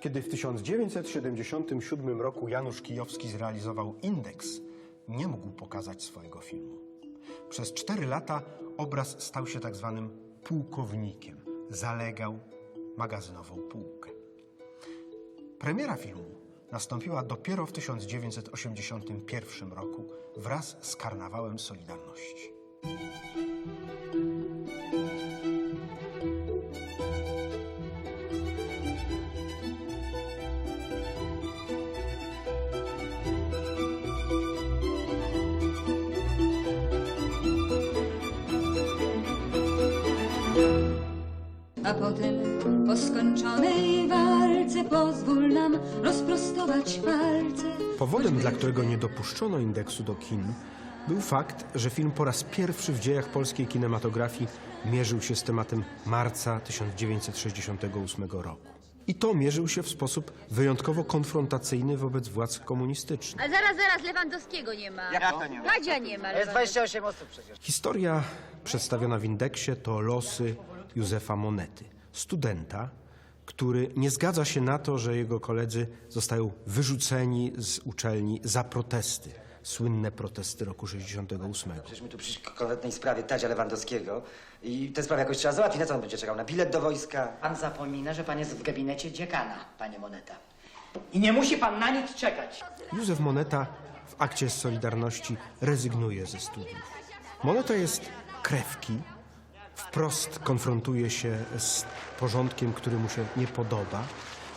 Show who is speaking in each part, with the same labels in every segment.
Speaker 1: Kiedy w 1977 roku Janusz Kijowski zrealizował Indeks, nie mógł pokazać swojego filmu. Przez cztery lata obraz stał się tak zwanym pułkownikiem. Zalegał magazynową półkę. Premiera filmu nastąpiła dopiero w 1981 roku wraz z Karnawałem Solidarności.
Speaker 2: A potem po skończonej walce pozwól nam rozprostować palce.
Speaker 1: Powodem, dla którego nie dopuszczono indeksu do kin, był fakt, że film po raz pierwszy w dziejach polskiej kinematografii mierzył się z tematem marca 1968 roku. I to mierzył się w sposób wyjątkowo konfrontacyjny wobec władz komunistycznych.
Speaker 3: Ale zaraz, zaraz, Lewandowskiego nie ma.
Speaker 4: Jak to nie ma?
Speaker 3: Madzia nie ma.
Speaker 4: Jest
Speaker 3: Lewandowskiego.
Speaker 4: 28 osób przecież.
Speaker 1: Historia przedstawiona w indeksie to losy Józefa Monety, studenta, który nie zgadza się na to, że jego koledzy zostają wyrzuceni z uczelni za protesty. Słynne protesty roku 68.
Speaker 5: Przecież my tu przy konkretnej sprawie Tadzia Lewandowskiego i tę sprawę jakoś trzeba załatwić. Na co on będzie czekał? Na bilet do wojska?
Speaker 4: Pan zapomina, że pan jest w gabinecie dziekana, panie Moneta. I nie musi pan na nic czekać.
Speaker 1: Józef Moneta w akcie Solidarności rezygnuje ze studiów. Moneta jest krewki, wprost konfrontuje się z porządkiem, który mu się nie podoba,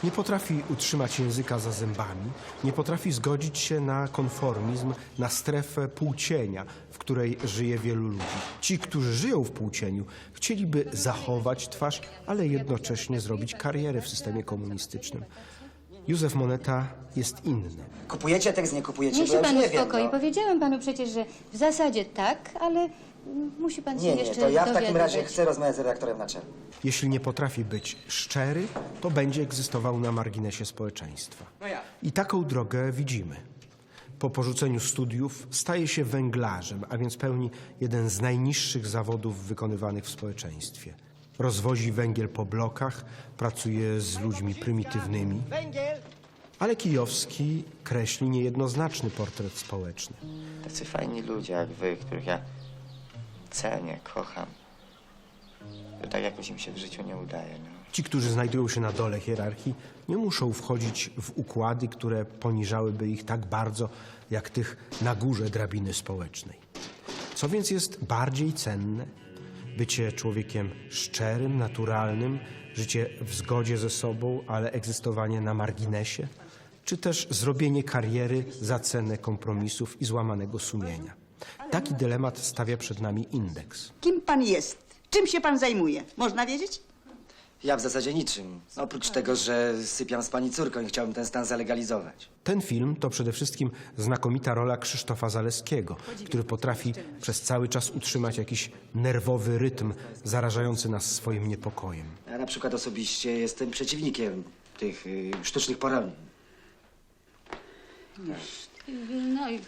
Speaker 1: nie potrafi utrzymać języka za zębami, nie potrafi zgodzić się na konformizm, na strefę półcienia, w której żyje wielu ludzi. Ci, którzy żyją w półcieniu, chcieliby zachować twarz, ale jednocześnie zrobić karierę w systemie komunistycznym. Józef Moneta jest inny.
Speaker 5: Kupujecie tekst, nie kupujecie?
Speaker 6: Niech
Speaker 5: Bo
Speaker 6: się
Speaker 5: ja już
Speaker 6: pan
Speaker 5: nie wiem,
Speaker 6: uspokoi.
Speaker 5: no.
Speaker 6: Powiedziałam panu przecież, że w zasadzie tak, ale musi pan się
Speaker 5: Nie, nie,
Speaker 6: jeszcze
Speaker 5: to ja w takim
Speaker 6: dowiadywać.
Speaker 5: razie chcę rozmawiać z redaktorem naczelnym.
Speaker 1: Jeśli nie potrafi być szczery, to będzie egzystował na marginesie społeczeństwa. I taką drogę widzimy. Po porzuceniu studiów staje się węglarzem, a więc pełni jeden z najniższych zawodów wykonywanych w społeczeństwie. Rozwozi węgiel po blokach, pracuje z ludźmi prymitywnymi. Ale Kijowski kreśli niejednoznaczny portret społeczny.
Speaker 7: Tacy fajni ludzie jak wy, których ja cenię, kocham. To tak jakoś im się w życiu nie udaje. No.
Speaker 1: Ci, którzy znajdują się na dole hierarchii, nie muszą wchodzić w układy, które poniżałyby ich tak bardzo, jak tych na górze drabiny społecznej. Co więc jest bardziej cenne? Bycie człowiekiem szczerym, naturalnym, życie w zgodzie ze sobą, ale egzystowanie na marginesie? Czy też zrobienie kariery za cenę kompromisów i złamanego sumienia? Taki dylemat stawia przed nami indeks.
Speaker 8: Kim pan jest? Czym się pan zajmuje? Można wiedzieć?
Speaker 5: Ja w zasadzie niczym. Oprócz tego, że sypiam z pani córką i chciałbym ten stan zalegalizować.
Speaker 1: Ten film to przede wszystkim znakomita rola Krzysztofa Zaleskiego, który potrafi przez cały czas utrzymać jakiś nerwowy rytm zarażający nas swoim niepokojem.
Speaker 5: Ja na przykład osobiście jestem przeciwnikiem tych y, sztucznych poronień.
Speaker 6: No i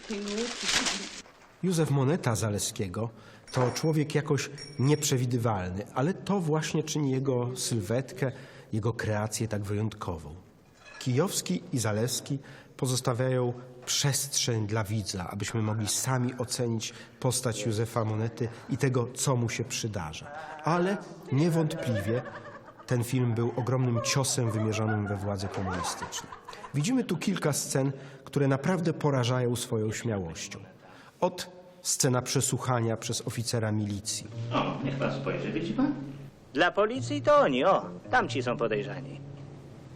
Speaker 1: Józef Moneta Zaleskiego to człowiek jakoś nieprzewidywalny, ale to właśnie czyni jego sylwetkę, jego kreację tak wyjątkową. Kijowski i Zaleski pozostawiają przestrzeń dla widza, abyśmy mogli sami ocenić postać Józefa Monety i tego, co mu się przydarza. Ale niewątpliwie ten film był ogromnym ciosem wymierzonym we władze komunistyczne. Widzimy tu kilka scen, które naprawdę porażają swoją śmiałością. Od scena przesłuchania przez oficera milicji.
Speaker 9: O, niech pan spojrzy, widzi pan? Dla policji to oni, o, tamci są podejrzani.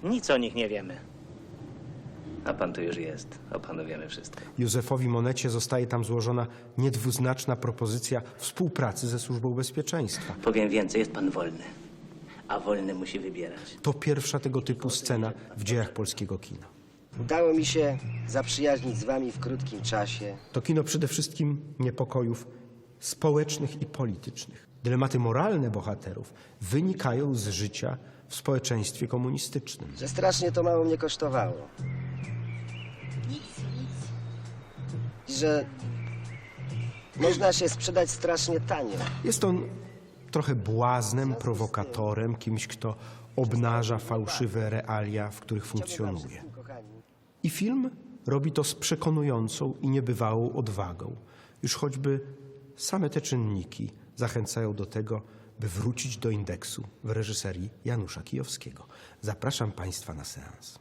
Speaker 9: Nic o nich nie wiemy. A pan tu już jest, o panu wiemy wszystko.
Speaker 1: Józefowi Monecie zostaje tam złożona niedwuznaczna propozycja współpracy ze Służbą Bezpieczeństwa.
Speaker 9: Powiem więcej, jest pan wolny. A wolny musi wybierać.
Speaker 1: To pierwsza tego typu scena w dziejach polskiego kina.
Speaker 5: Udało mi się zaprzyjaźnić z wami w krótkim czasie.
Speaker 1: To kino przede wszystkim niepokojów społecznych i politycznych. Dylematy moralne bohaterów wynikają z życia w społeczeństwie komunistycznym.
Speaker 5: Że strasznie to mało mnie kosztowało. I że można się sprzedać strasznie tanio.
Speaker 1: Jest on trochę błaznem, prowokatorem, kimś, kto obnaża fałszywe realia, w których funkcjonuje. I film robi to z przekonującą i niebywałą odwagą. Już choćby same te czynniki zachęcają do tego, by wrócić do indeksu w reżyserii Janusza Kijowskiego. Zapraszam Państwa na seans.